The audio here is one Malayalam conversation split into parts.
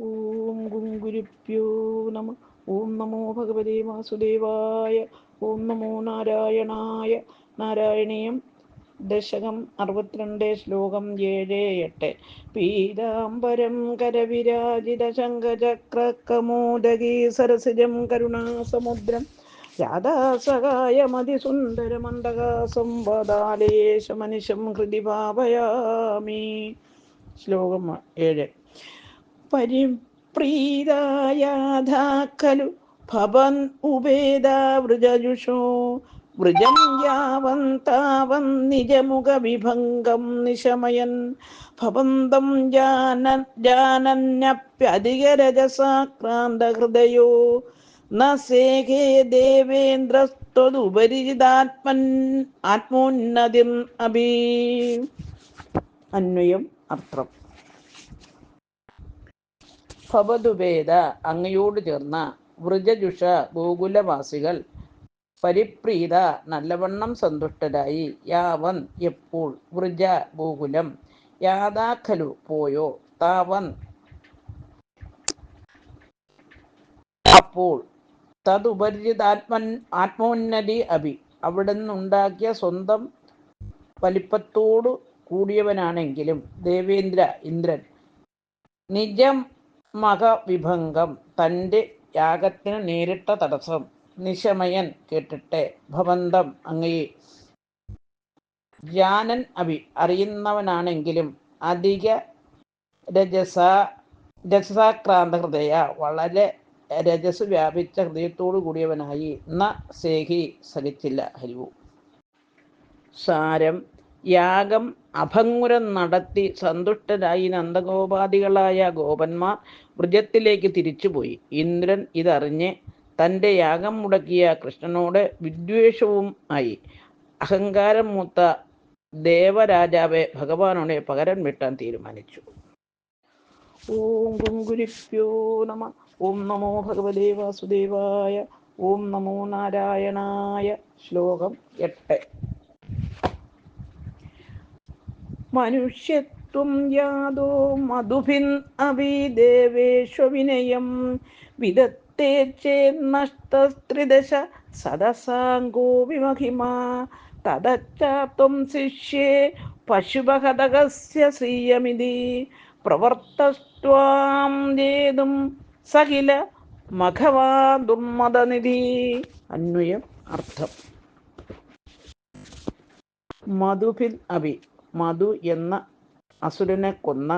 ഓം ഗുങ്കുരുപ്യോ നമ ഓം നമോ ഭഗവതേ വാസുദേവായ ഓം നമോ നാരായണായ നാരായണീയം ദശകം അറുപത്തിരണ്ട് ശ്ലോകം ഏഴ് എട്ട്. പീതാംബരം കരവിരാജിത ശങ്കചക്രകമോദകീ സരസിജം കരുണാസമുദ്രം. രാധാസഹായമതിസുന്ദരമണ്ഡകാസം വദാലേശമനിശം ഹൃദി ഭാവയാമി. ശ്ലോകം ഏഴ്. പരിപ്രീതായാധാ ഖലു ഭവൻ ഉപേദ വൃജജുഷോ. വൃജം യാവൻ താവൻ നിജമുഖ വിഭംഗം നിശമയൻ. ഭവന്തം ജാന ജാനന്യപ്യധികരജസാക്രാന്തഹൃദയോ. ന ദേവേന്ദ്ര ദേവേന്ദ്രസ്ത്വതുപരിചിതാത്മൻ ആത്മോന്നതിർ അഭി. അന്വയം അർത്ഥം. ഭവതുവേദ അങ്ങയോട് ചേർന്ന വൃജജുഷ ഗോകുലവാസികൾ പരിപ്രീത നല്ലവണ്ണം സന്തുഷ്ടരായി. യാവൻ എപ്പോൾ വൃജ ഗോകുലം? യാതാഖലു പോയോ? താവൻ അപ്പോൾ തതുപരിചിതാത്മൻ ആത്മോന്നതി അഭി. അവിടെ നിന്നുണ്ടാക്കിയ സ്വന്തം വലിപ്പത്തോടു കൂടിയവനാണെങ്കിലും ദേവേന്ദ്ര ഇന്ദ്രൻ. നിജം മകവിഭംഗം. തന്റെ യാഗത്തിന് നേരിട്ട തടസ്സം. നിശമയൻ കേട്ടിട്ടെ. ഭവന്തം അങ്ങയെ ജാനൻ അഭി അറിയുന്നവനാണെങ്കിലും അധിക രജസ രജസാക്രാന്ത ഹൃദയ. വളരെ രജസ് വ്യാപിച്ച ഹൃദയത്തോടു കൂടിയവനായി. ന സേഹി സഹിച്ചില്ല ഹരിവു. സാരം യാഗം അഭംഗുരം നടത്തി സന്തുഷ്ടരായി നന്ദഗോപാദികളായ ഗോപന്മാർ വൃജത്തിലേക്ക് തിരിച്ചുപോയി. ഇന്ദ്രൻ ഇതറിഞ്ഞ് തന്റെ യാഗം മുടക്കിയ കൃഷ്ണനോട് വിദ്വേഷവും ആയി. അഹങ്കാരം മൂത്ത ദേവരാജാവെ ഭഗവാനോടെ പകരം വെട്ടാൻ തീരുമാനിച്ചു. ഓം ഗുങ്കുരിപ്യോ നമ. ഓം നമോ ഭഗവതേ വാസുദേവായ. ഓം നമോ നാരായണായ. ശ്ലോകം എട്ട്. മനുഷ്യത്വം യാതോ മധുഭിൻ അവിദേവേശ്വവിനയം വിദത്തേ ചേന്നഷ്ടസ്ത്രിദശ സദസാംഗോ വിമഹിമാ. തദച്ചാത്വം ശിഷ്യേ പശുപഹതകസ്യ ശ്രീയമിതി. പ്രവർത്തസ്ത്വാം ജേതും സകില മഘവാ ദുർമദനിധി. അന്വയം അർത്ഥം. മധുഭിൽ അഭി. മധു എന്ന അസുരനെ കൊന്ന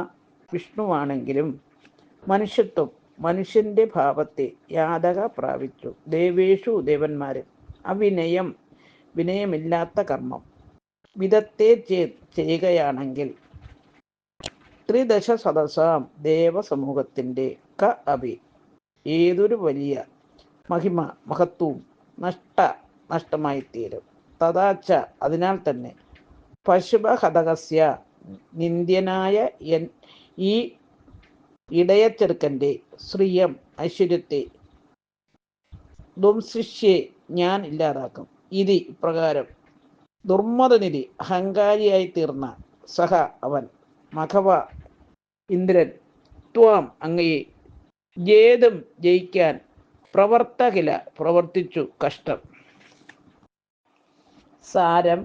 വിഷ്ണുവാണെങ്കിലും മനുഷ്യത്വം മനുഷ്യന്റെ ഭാവത്തെ യാതക പ്രാപിച്ചു. ദേവേഷു ദേവന്മാരിൽ അവിനയം വിനയമില്ലാത്ത കർമ്മം. വിധത്തെ ചെയ്യുകയാണെങ്കിൽ ത്രിദശ സദസാം ദേവസമൂഹത്തിന്റെ ക അഭി. ഏതൊരു വലിയ മഹിമ മഹത്വവും നഷ്ട നഷ്ടമായിത്തീരും. തഥാച്ച അതിനാൽ തന്നെ പശുപഹതകസ്യ നിന്ദ്യനായ എൻ ഈ ഇടയച്ചെറുക്കന്റെ ശ്രീയം ഐശ്വര്യത്തെ ധ്വംസിഷ്യെ ഞാൻ ഇല്ലാതാക്കും. ഇതി ഇപ്രകാരം ദുർമതനിധി അഹങ്കാരിയായി തീർന്ന സഹ അവൻ മഖവ ഇന്ദ്രൻ ത്വാം അങ്ങയെ ജേതും ജയിക്കാൻ പ്രവർത്തകില പ്രവർത്തിച്ചു കഷ്ടം. സാരം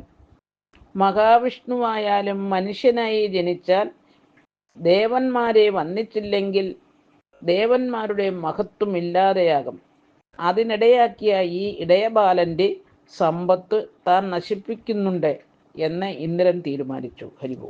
മഹാവിഷ്ണുവായാലും മനുഷ്യനായി ജനിച്ചാൽ ദേവന്മാരെ വന്നിച്ചില്ലെങ്കിൽ ദേവന്മാരുടെ മഹത്വം ഇല്ലാതെയാകും. അതിനിടയാക്കിയ ഈ ഇടയബാലന്റെ സമ്പത്ത് താൻ നശിപ്പിക്കുന്നുണ്ട് എന്ന് ഇന്ദ്രൻ തീരുമാനിച്ചു. ഹരിവോ